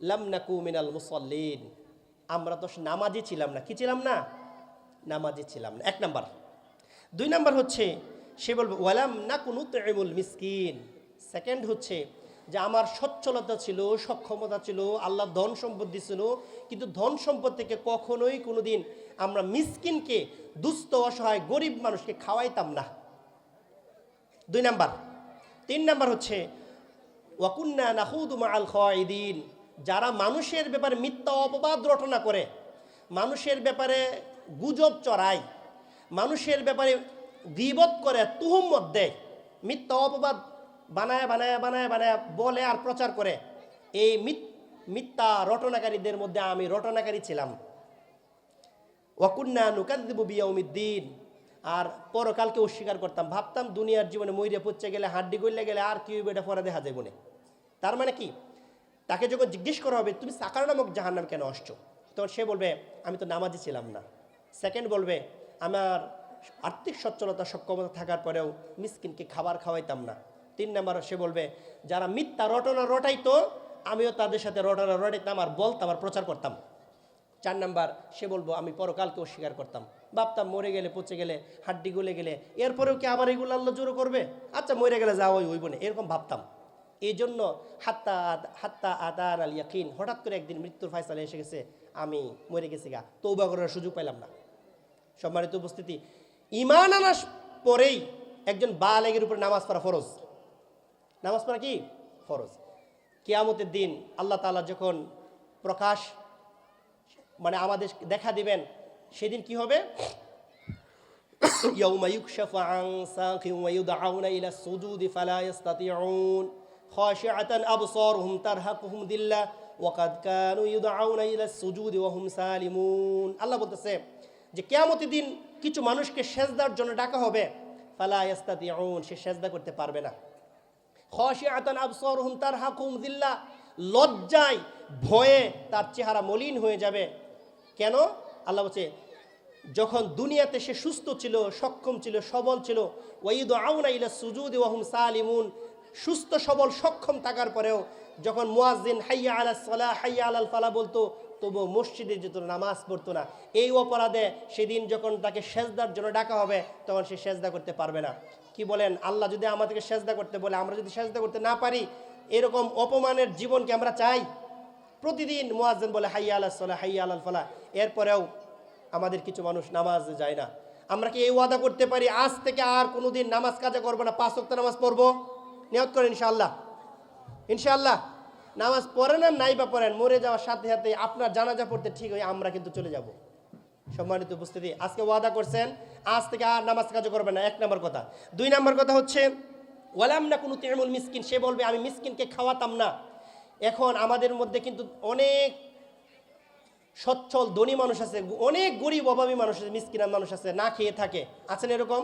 লাম নাকু মিনাল মুসল্লিন। আমরা তো নামাজি ছিলাম না। কি ছিলাম না? নামাজি ছিলাম না। এক নাম্বার। দুই নাম্বার হচ্ছে, সে বলবে, ওয়ালাম না কোনো তেমুল মিসকিন। সেকেন্ড হচ্ছে, যে আমার সচ্ছলতা ছিল, সক্ষমতা ছিল, আল্লাহ ধন সম্পদ দিছিল, কিন্তু ধন সম্পদ থেকে কখনোই কোনো দিন আমরা মিসকিনকে, দুস্থ, অসহায়, গরিব মানুষকে খাওয়াইতাম না। দুই নাম্বার। তিন নাম্বার হচ্ছে ওয়াকুন্না নাহুদুমা আল খাইদিন যারা মানুষের ব্যাপারে মিথ্যা অপবাদ রটনা করে, মানুষের ব্যাপারে গুজব চড়ায়, মানুষের ব্যাপারে গিবত করে, তুহম্মত দেয়, মিথ্যা অপবাদ বানায় বানায় বানায় বানায় বলে আর প্রচার করে, এই মিথ- মিথ্যা রটনাকারীদের মধ্যে আমি রটনাকারী ছিলাম। ওয়াকুন্না নুকাদিবু বিয়াউমিদ্দিন। আর পরকালকে অস্বীকার করতাম। ভাবতাম দুনিয়ার জীবনে ময়ূরে পচে গেলে, হাড্ডি গড়লে গেলে আর কি এটা পরে দেখা যাবে না। তার মানে কি? তাকে যখন জিজ্ঞেস করা হবে, তুমি সাকার নামক জাহান্নাম কেন আসছো? তখন সে বলবে, আমি তো নামাজি ছিলাম না। সেকেন্ড বলবে, আমার আর্থিক সচ্ছলতা, সক্ষমতা থাকার পরেও মিসকিনকে খাবার খাওয়াইতাম না। তিন নাম্বার সে বলবে, যারা মিথ্যা রটনা রটাইতো, আমিও তাদের সাথে রটনা রটাইতাম আর বলতাম আর প্রচার করতাম। চার নাম্বার সে বলব, আমি পরকালকে অস্বীকার করতাম। ভাবতাম মরে গেলে, পচে গেলে, হাড্ডি গলে গেলে, এরপরেও কি আবার এগুলো আল্লাহ জোরও করবে? আচ্ছা মরে গেলে যাওয়াই হইব না এরকম ভাবতাম। এই জন্য হাত্তা আদ- হাত্তা আদার আল ইয়াকিন হঠাৎ করে একদিন মৃত্যুর ফায়সালা এসে গেছে আমি মরে গেছি গা তৌবা করার সুযোগ পাইলাম না সম্মানিত উপস্থিতি ইমান আনার পরেই একজন বালেগের উপরে নামাজ পড়া ফরজ নামাজ পড়া কি ফরজ কিয়ামতের দিন আল্লাহ তাআলা যখন প্রকাশ মানে আমাদের দেখা দিবেন সেদিন কি হবে يوم يكشف عن ساق ويدعون إلى السجود فلا يستطيعون خاشعة أبصارهم ترهقهم ذلة وقد كانوا يدعون إلى السجود وهم سالمون আল্লাহ বলতেছে যে কিয়ামতের দিন কিছু মানুষকে সেজদার জন্য ডাকা হবে ফালা ইয়াস্তাতিউন সে সেজদা করতে পারবে না খসিয়াতান আবসরহুম তারহাকুম দিল্লা লজ্জায় ভয়ে তার চেহারা মলিন হয়ে যাবে কেন আল্লাহ বলছে যখন দুনিয়াতে সে সুস্থ ছিল সক্ষম ছিল সবল ছিল ওয়াইদ আউনা ইলা সুজুদ ওয়াহুম সালিমুন সুস্থ, সবল, সক্ষম থাকার পরেও যখন মুয়াজ্জিন হাইয়া আলা সালাহ, হাইয়া আলাল ফালা বলতো তবু মসজিদে যেত নামাজ পড়তো না। এই অপরাধে সেদিন যখন তাকে সেজদার জন্য ডাকা হবে, তখন সে সেজদা করতে পারবে না। কি বলেন? আল্লাহ যদি আমাদেরকে সেজদা করতে বলে, আমরা যদি সেজদা করতে না পারি, এরকম অপমানের জীবনকে আমরা চাই? প্রতিদিন মুয়াজ্জিন বলে, হাইয়া আলাহ সালাহ, হাইয়া আলাল ফালা এরপরেও আমাদের কিছু মানুষ নামাজ যায় না। আমরা কি এই ওয়াদা করতে পারি, আজ থেকে আর কোনোদিন নামাজ কাজা করব না, পাঁচ ওয়াক্ত নামাজ পড়ব? নিয়ত করেন ইনশাআল্লাহ। ইনশাআল্লাহ, নামাজ পড়েন আর নাই বা পড়েন, মরে যাওয়ার সাথে সাথে আপনার জানাজা পড়তে ঠিক হয়ে আমরা কিন্তু চলে যাব। সম্মানিত উপস্থিতি, আজকে ওয়াদা করছেন, আজ থেকে আর নামাজ কাজ করবে না, এক নম্বর কথা। দুই নম্বর কথা হচ্ছে, ওয়ালাম না কোনো তৃণমূল মিসকিন, সে বলবে, আমি মিসকিনকে খাওয়াতাম না। এখন আমাদের মধ্যে কিন্তু অনেক সচ্ছল, ধনী মানুষ আছে, অনেক গরিব, অভাবী মানুষ আছে, মিসকিনা মানুষ আছে, না খেয়ে থাকে। আছেন এরকম?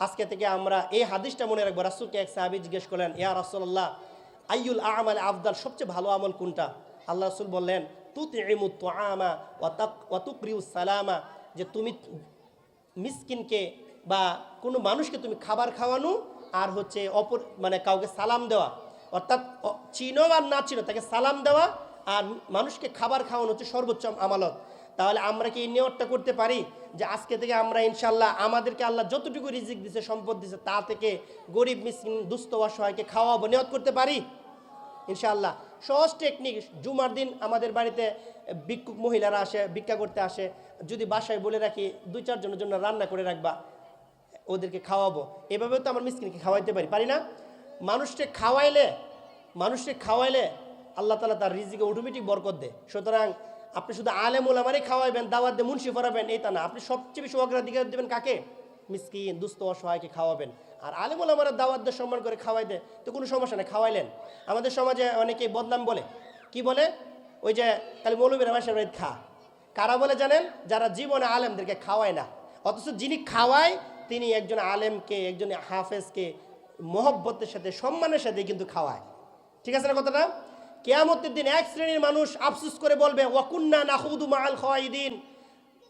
আজকে থেকে আমরা এই হাদিসটা মনে রাখব। রাসুলকে এক সাহাবি জিজ্ঞেস করলেন, ইয়া রাসুল্লাহ আইউল আমাল আফদাল? সবচেয়ে ভালো আমল কোনটা? আল্লাহ রসুল বললেন তুত ইমুত আমা ওয়াতুকরিউ সালামা। যে তুমি মিসকিনকে বা কোনো মানুষকে তুমি খাবার খাওয়ানো আর হচ্ছে অপর মানে কাউকে সালাম দেওয়া। অর্থাৎ চিনো আর না চিনো, তাকে সালাম দেওয়া আর মানুষকে খাবার খাওয়ানো হচ্ছে সর্বোচ্চ আমালত তাহলে আমরা কি এই নিয়তটা করতে পারি? যে আজকে থেকে আমরা ইনশাল্লাহ আমাদেরকে আল্লাহ যতটুকু রিজিক দিছে, সম্পদ দিছে, তা থেকে গরিব, মিসকিন, দুস্থ অসহায়কে খাওয়াবো, নিয়ত করতে পারি? ইনশাল্লাহ সহজ টেকনিক জুমার দিন আমাদের বাড়িতে ভিক্ষুক মহিলারা আসে, ভিক্ষা করতে আসে। যদি বাসায় বলে রাখি, দুই চারজনের জন্য রান্না করে রাখবা, ওদেরকে খাওয়াবো। এভাবেও তো আমার মিসকিনকে খাওয়াইতে পারি পারি না? মানুষকে খাওয়াইলে মানুষকে খাওয়াইলে আল্লাহ তালা তার রিজিকে অটোমেটিক বরকত দেয়। সুতরাং আপনি শুধু আলেম ওলামারে খাওয়াইবেন, দাওয়াত দিয়ে মুন্সি ফরাবেন এই তা না। আপনি সবচেয়ে বেশি অগ্রাধিকার দেবেন কাকে? মিসকিন, দুস্থ, অসহায়কে খাওয়াবেন। আর আলেম ওলামারা দাওয়াত দিয়ে সম্মান করে খাওয়াই দেয়, তো কোনো সমস্যা নেই, খাওয়াইলেন। আমাদের সমাজে অনেকেই বদনাম বলে। কি বলে? ওই যে খালি মৌলবীর মাসের বাড়িতে খা কারা বলে জানেন? যারা জীবনে আলেমদেরকে খাওয়ায় না। অথচ যিনি খাওয়ায়, তিনি একজন আলেমকে, একজন হাফেজকে, মহব্বতের সাথে, সম্মানের সাথে কিন্তু খাওয়ায়। ঠিক আছে না কথাটা? কেয়ামতের দিন এক শ্রেণির মানুষ আফসুস করে বলবে, ওয়াকুন্না নাহুদু মাল খাওয়াইদিন।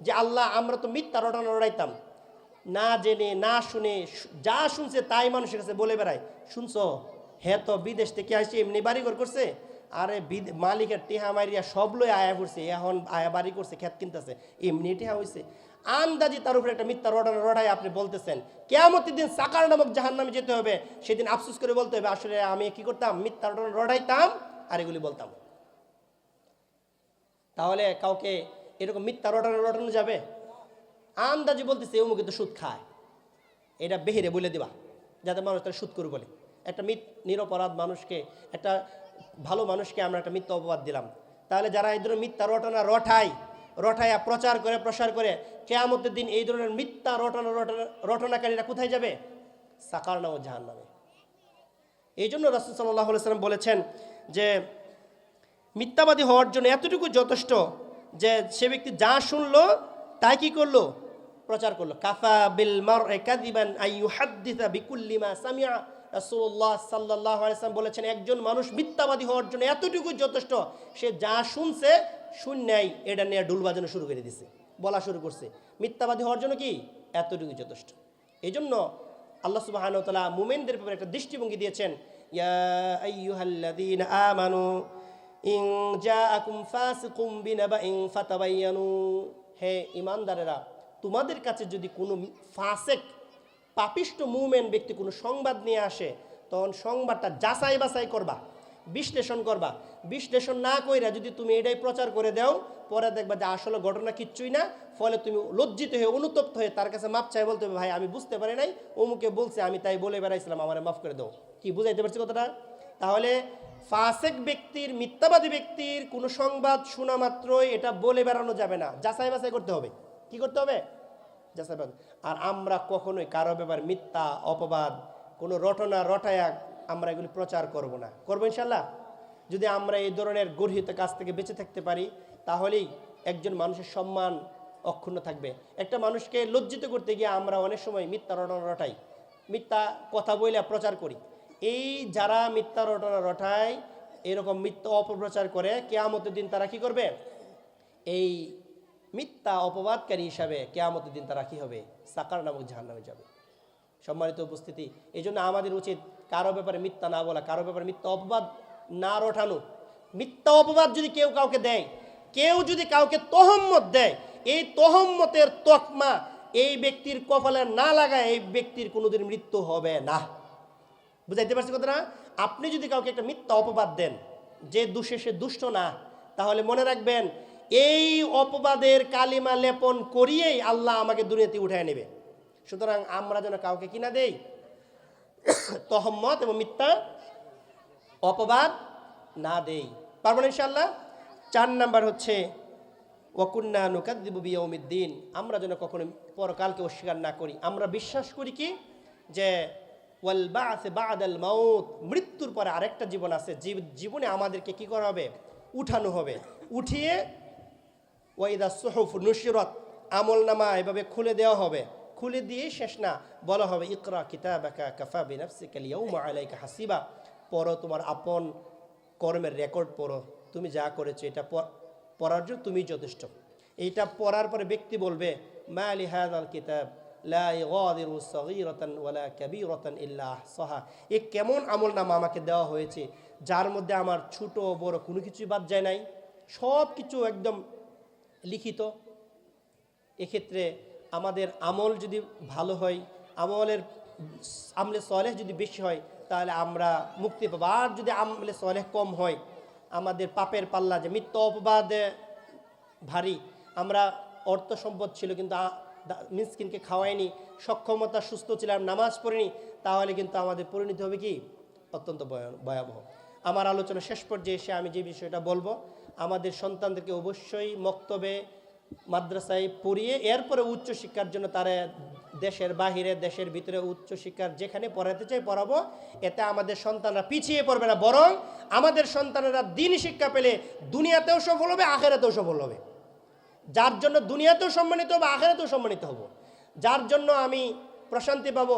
যে আল্লাহ, আমরা তো মিথ্যা রটানো রড়াইতাম না জেনে, না শুনে যা শুনছে তাই মানুষের কাছে বলে বেড়ায়। শুনছো? হ্যাঁ তো বিদেশ থেকে আসছে, এমনি বাড়িঘর করছে। আরে মালিকের টেহা মারিয়া সব লই আয়া করছে এখন আয়া বাড়ি করছে খেত কিনতেছে, এমনি টেহা হয়েছে আন্দাজি তার উপরে একটা মিথ্যা রটানো রটাই আপনি বলতেছেন। কেয়ামতের দিন সাকার নামক জাহান নামে যেতে হবে। সেদিন আফসোস করে বলতে হবে, আসলে আমি কি করতাম? মিথ্যা রটানো রটাইতাম আর এগুলি বলতাম। তাহলে কাউকে এরকম মিথ্যা রটানো রটানো যাবে? আন্দাজি বলতেছে অমুক কিন্তু সুদ খায়। এটা বেহিরে বলে দিবা, যাতে মানুষ তারা সুদ করে বলে। একটা মিথ, নিরপরাধ মানুষকে, একটা ভালো মানুষকে আমরা একটা মিথ্যা অপবাদ দিলাম। তাহলে যারা এই ধরনের মিথ্যা রটনা রটায়, রটায়া প্রচার করে, প্রসার করে, কেয়ামতের দিন এই ধরনের মিথ্যা রটনা রটনা, রটনাকারীরা কোথায় যাবে? সাকার নাম জাহান নামে এই জন্য রসুল সাল্লাহ সাল্লাম বলেছেন যে মিথ্যাবাদী হওয়ার জন্য এতটুকু যথেষ্ট যে সে ব্যক্তি যা শুনলো, তাই কি করল? প্রচার করল। কাফা বিল মার কাদিবান আইয়ু হাদ্দিসা বিকুল্লি মা সামিয়া রাসূলুল্লাহ সাল্লাল্লাহু আলাইহি বলেছেন, একজন মানুষ মিথ্যাবাদী হওয়ার জন্য এতটুকু যথেষ্ট, সে যা শুনছে শুননাই এটা নিয়ে ডুল বাজানো শুরু করে দিছে, বলা শুরু করছে। মিথ্যাবাদী হওয়ার জন্য কি? এতটুকু যথেষ্ট। এই জন্য আল্লাহ তাআলা মুমিনদের ব্যাপারে একটা দৃষ্টিভঙ্গি দিয়েছেন ইয়া الذين আমানু إن جاءكم فاسق بنبأ فتبينوا. হে ইমানদারেরা, তোমাদের কাছে যদি কোনো ফাসেক, পাপিষ্ট মুভমেন্ট ব্যক্তি কোনো সংবাদ নিয়ে আসে, তখন সংবাদটা যাচাই বাছাই করবা। বিশ্লেষণ করবা। বিশ্লেষণ না কইরা যদি তুমি এটাই প্রচার করে দাও, পরে দেখবা যে আসলে ঘটনা কিচ্ছুই না, ফলে তুমি লজ্জিত হয়ে, অনুতপ্ত হয়ে তার কাছে মাপ চাই বলতে হবে, ভাই, আমি বুঝতে পারি নাই, অমুকে বলছে, আমি তাই বলে বেড়াইছিলাম, আমার মাফ করে দাও। কি, বুঝাইতে পারছি কথাটা? তাহলে ফাসেক ব্যক্তির, মিথ্যাবাদী ব্যক্তির কোনো সংবাদ শোনা মাত্রই এটা বলে বেড়ানো যাবে না। যাচাই বাছাই করতে হবে। কি করতে হবে? যাচাই। আর আমরা কখনোই কারও ব্যাপার মিথ্যা, অপবাদ, কোনো রটনা রটায়া আমরা এগুলি প্রচার করব না। করব ইনশাল্লাহ যদি আমরা এই ধরনের গর্হিত কাজ থেকে বেঁচে থাকতে পারি, তাহলেই একজন মানুষের সম্মান অক্ষুণ্ণ থাকবে। একটা মানুষকে লজ্জিত করতে গিয়ে আমরা অনেক সময় মিথ্যা রটনা রটাই, মিথ্যা কথা বলে প্রচার করি। এই যারা মিথ্যা রটনা রটায়, এরকম মিথ্যা অপপ্রচার করে, কেয়ামতের দিন তারা কি করবে? এই মিথ্যা অপবাদকারী হিসাবে কেয়ামতের দিন তারা কি হবে? সাকার নামক জাহান নামে যাবে। সম্মানিত উপস্থিতি এই জন্য আমাদের উচিত কারও ব্যাপারে মিথ্যা না বলা, কারও ব্যাপারে মিথ্যা অপবাদ না রঠানো মিথ্যা অপবাদ যদি কেউ কাউকে দেয়, কেউ যদি কাউকে তহম্মত দেয়, এই তহম্মতের তকমা এই ব্যক্তির কপালে না লাগায় এই ব্যক্তির কোনোদিন মৃত্যু হবে না। বুঝাইতে পারছি কথা না আপনি যদি কাউকে একটা মিথ্যা অপবাদ দেন, যে দুষে সে দুষ্ট না, তাহলে মনে রাখবেন, এই অপবাদের কালিমা লেপন করিয়েই আল্লাহ আমাকে দুনিয়াতে উঠায় নেবে। সুতরাং আমরা যেন কাউকে কিনা দেই? তহম্মত এবং মিথ্যা অপবাদ না দেই। পারব না ইনশাল্লাহ চার নাম্বার হচ্ছে, ওয়াকুন্না নুকাদ্দিবু বিয়ৌমিদ্দিন আমরা যেন কখনো পরকালকে অস্বীকার না করি। আমরা বিশ্বাস করি কি? যে ওয়াল বাআস বাদাল মাউত, মৃত্যুর পরে আরেকটা জীবন আছে। জীবনে আমাদেরকে কি করা হবে? উঠানো হবে। উঠিয়ে ওয়াইদা সুহুফ নুশিরত আমল নামা এভাবে খুলে দেওয়া হবে। খুলে দিয়ে শেষ না। বলা হবে, ইকরা কিতাবাকা কাফা বিনাফসিকা লিয়াউমা আলাইকা হাসিবা। পড়ো, তোমার আপন কর্মের রেকর্ড পড়ো। তুমি যা করেছ, এটা পড়ার জন্য তুমি যথেষ্ট। এইটা পড়ার পরে ব্যক্তি বলবে, মা আলি হাযাল কিতাব এ কেমন আমল নামা আমাকে দেওয়া হয়েছে, যার মধ্যে আমার ছোট, বড় কোনো কিছুই বাদ যায় নাই। সব কিছু একদম লিখিত। এক্ষেত্রে আমাদের আমল যদি ভালো হয়, আমলের আমলে সলেহ যদি বেশি হয়, তাহলে আমরা মুক্তি পাবো। আর যদি আমলে সলেহ কম হয়, আমাদের পাপের পাল্লা যে মিথ্য অপবাদে ভারী, আমরা অর্থ সম্পদ ছিল কিন্তু মিসকিনকে খাওয়াইনি, সক্ষমতা, সুস্থ ছিলাম, নামাজ পড়িনি, তাহলে কিন্তু আমাদের পরিণতি হবে কি? অত্যন্ত ভয়া- ভয়াবহ। আমার আলোচনা শেষ পর্যায়ে এসে আমি যে বিষয়টা বলব, আমাদের সন্তানদেরকে অবশ্যই মক্তবে মাদ্রাসায় পড়িয়ে এরপরে উচ্চ শিক্ষার জন্য তারা দেশের বাহিরে, দেশের ভিতরে উচ্চ শিক্ষার যেখানে পড়াতে চাই পড়াবো। এতে আমাদের সন্তানরা পিছিয়ে পড়বে না, বরং আমাদের সন্তানেরা দিন শিক্ষা পেলে দুনিয়াতেও সফল হবে, আখেরাতেও সফল হবে। যার জন্য দুনিয়াতেও সম্মানিত হবে, আখেরাতেও সম্মানিত হব। যার জন্য আমি প্রশান্তি পাবো,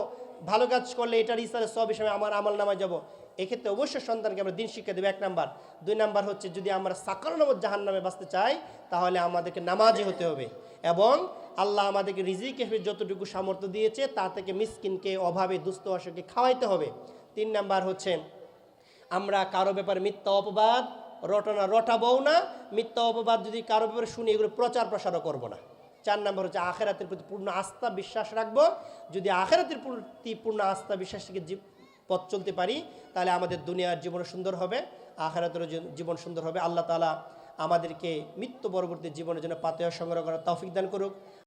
ভালো কাজ করলে এটার ইসারে সব হিসাবে আমার আমল নামায় যাব। এক্ষেত্রে অবশ্যই সন্তানকে আমরা দিন শিক্ষা দেবো। এক নাম্বার। দুই নাম্বার হচ্ছে যদি আমরা সাকাল নামত জাহান নামে বাঁচতে চাই, তাহলে আমাদেরকে নামাজি হতে হবে এবং আল্লাহ আমাদেরকে রিজিক যতটুকু সামর্থ্য দিয়েছে, তা থেকে মিসকিনকে, অভাবে, দুস্থ অসুখকে খাওয়াইতে হবে। তিন নাম্বার হচ্ছে, আমরা কারও ব্যাপারে মিথ্যা অপবাদ রটনা রটাবও না। মিথ্যা অপবাদ যদি কারও ব্যাপারে শুনি, এগুলো প্রচার প্রসারও করব না। চার নম্বর হচ্ছে, আখেরাতের প্রতি পূর্ণ আস্থা, বিশ্বাস রাখব। যদি আখেরাতের প্রতি পূর্ণ আস্থা বিশ্বাস থেকে পথ চলতে পারি, তাহলে আমাদের দুনিয়ার জীবন সুন্দর হবে আখারাতের জীবন সুন্দর হবে। আল্লাহ তালা আমাদেরকে মৃত্যু পরবর্তী জীবনের জন্য পাতেয়া সংগ্রহ করার তৌফিক দান করুক।